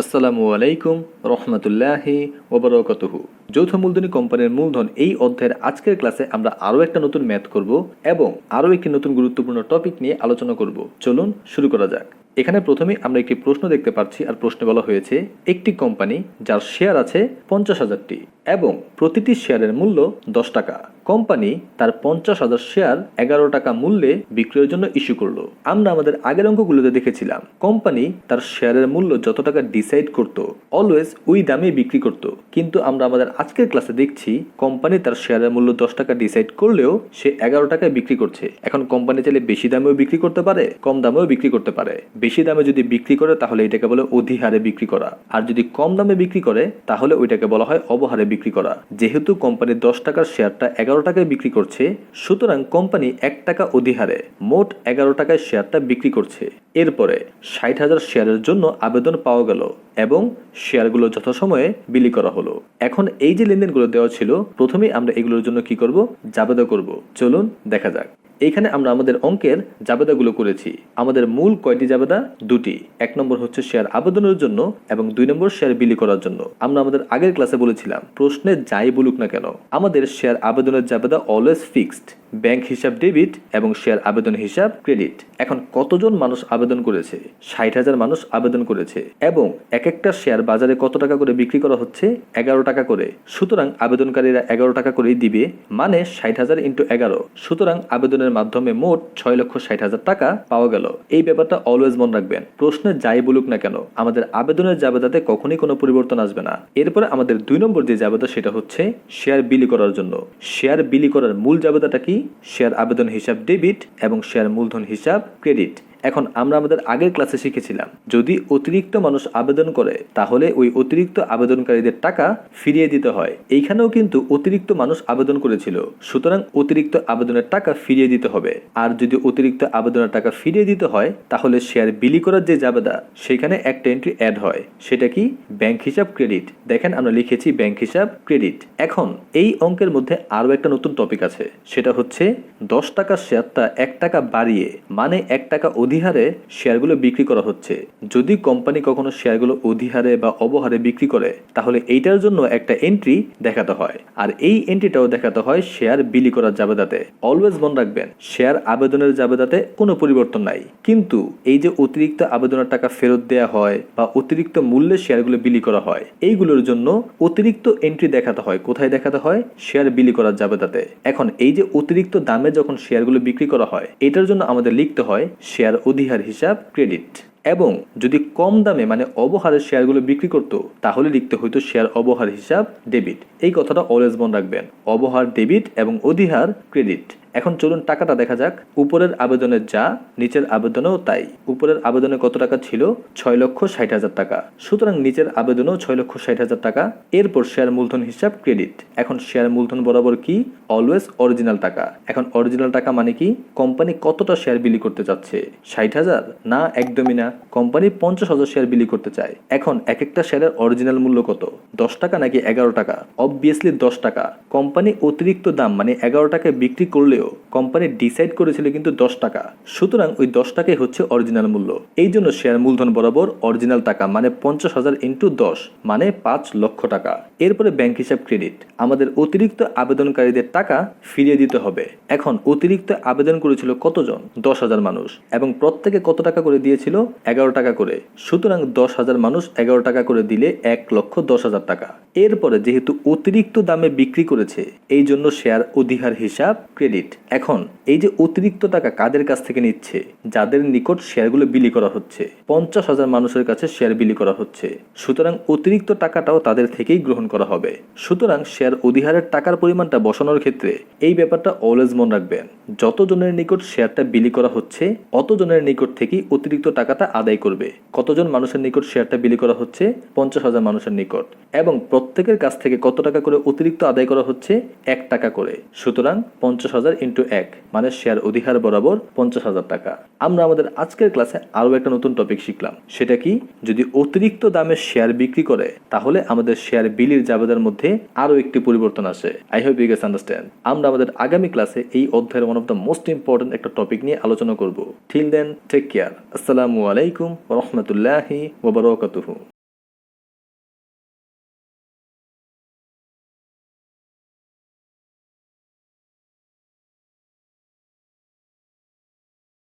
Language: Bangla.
আসসালামু আলাইকুম রহমতুল্লাহি ওবরকতহু। যৌথ মূলধনী কোম্পানির মূলধন এই অধ্যায়ের আজকের ক্লাসে আমরা আরও একটা নতুন ম্যাথ করব এবং আরও একটি নতুন গুরুত্বপূর্ণ টপিক নিয়ে আলোচনা করব। চলুন শুরু করা যাক। এখানে প্রথমে আমরা একটি প্রশ্ন দেখতে পাচ্ছি আর প্রশ্নে বলা হয়েছে, একটি কোম্পানি যার শেয়ার আছে পঞ্চাশ হাজারটি। এবং প্রতিটি শেয়ারের মূল্য দশ টাকা। কোম্পানি তার পঞ্চাশ হাজার শেয়ার এগারো টাকা মূল্যে বিক্রয়ের জন্য ইস্যু করল। আমরা আমাদের আগের অঙ্কগুলোতে দেখেছিলাম। কোম্পানি তার শেয়ারের মূল্য যত টাকা ডিসাইড করত, অলওয়েজ ওই দামে বিক্রি করত। কিন্তু আমরা আমাদের আজকের ক্লাসে দেখছি, কোম্পানি তার শেয়ারের মূল্য দশ টাকা ডিসাইড করলেও সে এগারো টাকায় বিক্রি করছে। এখন কোম্পানি চাইলে বেশি দামেও বিক্রি করতে পারে, কম দামেও বিক্রি করতে পারে। বেশি দামে যদি বিক্রি করে, তাহলে এটাকে বলে অধিহারে বিক্রি করা। আর যদি কম দামে বিক্রি করে, তাহলে ওইটাকে বলা হয় অবহারে বিক্রি করা। যেহেতু কোম্পানি দশ টাকার শেয়ারটা এগারো টাকায় বিক্রি করছে, সুতরাং কোম্পানি এক টাকা অধিহারে মোট এগারো টাকায় শেয়ারটা বিক্রি করছে। এরপরে ষাট হাজার শেয়ারের জন্য আবেদন পাওয়া গেল এবং শেয়ারগুলো যথাসময়ে বিলি করা হলো। এখন এই যে লেনদেনগুলো দেওয়া ছিল প্রথমে আমরা এগুলোর জন্য কি করব? জাবেদা করব। চলুন দেখা যাক। এইখানে আমরা আমাদের অঙ্কের জাবেদাগুলো করেছি। আমাদের মূল কয়টি জাবেদা? দুটি। এক নম্বর হচ্ছে শেয়ার আবেদনের জন্য এবং দুই নম্বর শেয়ার বিলি করার জন্য। আমরা আমাদের আগের ক্লাসে বলেছিলাম, প্রশ্নে যাই বলুক না কেন, আমাদের শেয়ার আবেদনের জাবেদা অলওয়েজ ফিক্সড ব্যাংক হিসাব ডেবিট এবং শেয়ার আবেদন হিসাব ক্রেডিট এখন কতজন মানুষ আবেদন করেছে? ষাট হাজার মানুষ আবেদন করেছে এবং এক একটা শেয়ার বাজারে কত টাকা করে বিক্রি করা হচ্ছে? এগারো টাকা করে। সুতরাং আবেদনকারীরা এগারো টাকা করেই দিবে মানে ষাট হাজার ইন্টু এগারো। সুতরাং আবেদনের মাধ্যমে মোট ছয় লক্ষ ষাট হাজার টাকা পাওয়া গেল। এই ব্যাপারটা অলওয়েজ মনে রাখবেন। প্রশ্নে যাই বলুক না কেন, আমাদের আবেদনের জাবেদাতে কখনই কোনো পরিবর্তন আসবে না। এরপরে আমাদের দুই নম্বর যে জাবেদা, সেটা হচ্ছে শেয়ার বিলি করার জন্য। শেয়ার বিলি করার মূল জাবেদাটা কি? শেয়ার আবেদন হিসাব ডেবিট এবং শেয়ার মূলধন হিসাব ক্রেডিট এখন আমরা আমাদের আগের ক্লাসে শিখেছিলাম, যদি অতিরিক্ত মানুষ আবেদন করে, তাহলে ওই অতিরিক্ত আবেদনকারীদের টাকা ফিরিয়ে দিতে হয়। এইখানেও কিন্তু অতিরিক্ত মানুষ আবেদন করেছিল, সুতরাং অতিরিক্ত আবেদনের টাকা ফিরিয়ে দিতে হবে। আর যদি অতিরিক্ত আবেদনের টাকা ফিরিয়ে দিতে হয়, তাহলে শেয়ার বিলি করার যে জাবেদা, সেখানে একটা এন্ট্রি অ্যাড হয়। সেটা কি? ব্যাংক হিসাব ক্রেডিট। দেখেন আমরা লিখেছি ব্যাংক হিসাব ক্রেডিট। এখন এই অঙ্কের মধ্যে আরও একটা নতুন টপিক আছে। সেটা হচ্ছে, দশ টাকার শেয়ারটা এক টাকা বাড়িয়ে মানে এক টাকা অধিহারে শেয়ারগুলো বিক্রি করা হচ্ছে। যদি কোম্পানি কখনো শেয়ারগুলো অধিহারে বা অবহারে বিক্রি করে, তাহলে এইটার জন্য একটা এন্ট্রি দেখাতে হয়। আর এই এন্ট্রিটাও দেখাতে হয় শেয়ার বিলি করার জাবেদাতে। অলওয়েজ মনে রাখবেন, শেয়ার আবেদনের জাবেদাতে কোনো পরিবর্তন নাই। কিন্তু এই যে অতিরিক্ত আবেদনের টাকা ফেরত দেওয়া হয় বা অতিরিক্ত মূল্যে শেয়ারগুলো বিলি করা হয়, এইগুলোর জন্য অতিরিক্ত এন্ট্রি দেখাতে হয়। কোথায় দেখাতে হয়? শেয়ার বিলি করার জাবেদাতে। এখন এই যে অতিরিক্ত দামে যখন শেয়ারগুলো বিক্রি করা হয়, এটার জন্য আমাদের লিখতে হয় শেয়ার অধিহার হিসাব ক্রেডিট এবং যদি কম দামে মানে অবহারে শেয়ারগুলো বিক্রি করতো, তাহলে লিখতে হইতো শেয়ার অবহার হিসাব ডেবিট এই কথাটা অলওয়েজ মনে রাখবেন। অবহার ডেবিট এবং অধিহার ক্রেডিট এখন চলুন টাকাটা দেখা যাক। উপরের আবেদনে যা, নিচের আবেদনেও তাই। উপরের আবেদনে কত টাকা ছিল? ছয় লক্ষ ষাট হাজার টাকা। সুতরাং নিচের আবেদনেও ছয় লক্ষ ষাট হাজার টাকা। এরপর শেয়ার মূলধন হিসাব ক্রেডিট। এখন শেয়ার মূলধন বরাবর কি? অলওয়েজ অরিজিনাল টাকা। এখন অরিজিনাল টাকা মানে কি? কোম্পানি কতটা শেয়ার বিলি করতে চাচ্ছে? ষাট হাজার? না, একদমই না। কোম্পানি পঞ্চাশ হাজার শেয়ার বিলি করতে চায়। এখন এক একটা শেয়ারের অরিজিনাল মূল্য কত? দশ টাকা নাকি এগারো টাকা? অবভিয়াসলি দশ টাকা। কোম্পানি অতিরিক্ত দাম মানে এগারো টাকায় বিক্রি করলেও কোম্পানি ডিসাইড করেছিল কিন্তু দশ টাকা। সুতরাং ওই দশ টাকাই হচ্ছে অরিজিনাল মূল্য। এই জন্য শেয়ার মূলধন বরাবর অরিজিনাল টাকা মানে পঞ্চাশ হাজার ইন্টু দশ মানে পাঁচ লক্ষ টাকা। এরপরে ব্যাংক হিসাব ক্রেডিট আমাদের অতিরিক্ত আবেদনকারীদের টাকা ফিরিয়ে দিতে হবে। এখন অতিরিক্ত আবেদন করেছিল কতজন? দশ হাজার মানুষ। এবং প্রত্যেকে কত টাকা করে দিয়েছিল? এগারো টাকা করে। সুতরাং দশ হাজার মানুষ এগারো টাকা করে দিলে এক লক্ষ দশ হাজার টাকা। এরপরে যেহেতু অতিরিক্ত দামে বিক্রি করেছে, এই জন্য শেয়ার অধিহার হিসাব ক্রেডিট এখন এই যে অতিরিক্ত টাকা কাদের কাছ থেকে নিচ্ছে? যাদের নিকট শেয়ারগুলো বিলি করা হচ্ছে। পঞ্চাশ হাজার মানুষের কাছে শেয়ার বিলি করা হচ্ছে। সুতরাং অতিরিক্ত টাকাটাও তাদের থেকেই গ্রহণ করা হবে। সুতরাং শেয়ার অধিহারের টাকার পরিমাণটা বসানোর ক্ষেত্রে এই ব্যাপারটা অলওয়েজ মনে রাখবেন। যতজনের নিকট শেয়ারটা বিলি করা হচ্ছে, অতজনের নিকট থেকেই অতিরিক্ত টাকাটা আদায় করবে। কতজন মানুষের নিকট শেয়ারটা বিলি করা হচ্ছে? পঞ্চাশ হাজার মানুষের নিকট। এবং প্রত্যেকের কাছ থেকে কত টাকা করে অতিরিক্ত আদায় করা হচ্ছে? এক টাকা করে। সুতরাং পঞ্চাশ হাজার ইন্টু এক মানে শেয়ার অধিহার বরাবর পঞ্চাশ হাজার টাকা। আমরা আমাদের আজকের ক্লাসে আরও একটা নতুন টপিক শিখলাম। সেটা কি? যদি অতিরিক্ত দামে শেয়ার বিক্রি করে, তাহলে আমাদের শেয়ার বিলির জাবেদার মধ্যে আরও একটি পরিবর্তন আসে। I hope you guess understand আমরা আমাদের আগামী ক্লাসে এই অধ্যায়ের অফ দ্য মোস্ট ইম্পর্টেন্ট একটা টপিক নিয়ে আলোচনা করব। টিল দেন টেক কেয়ার আসসালামু আলাইকুম রহমতুল্লাহি ওবরাকাতুহু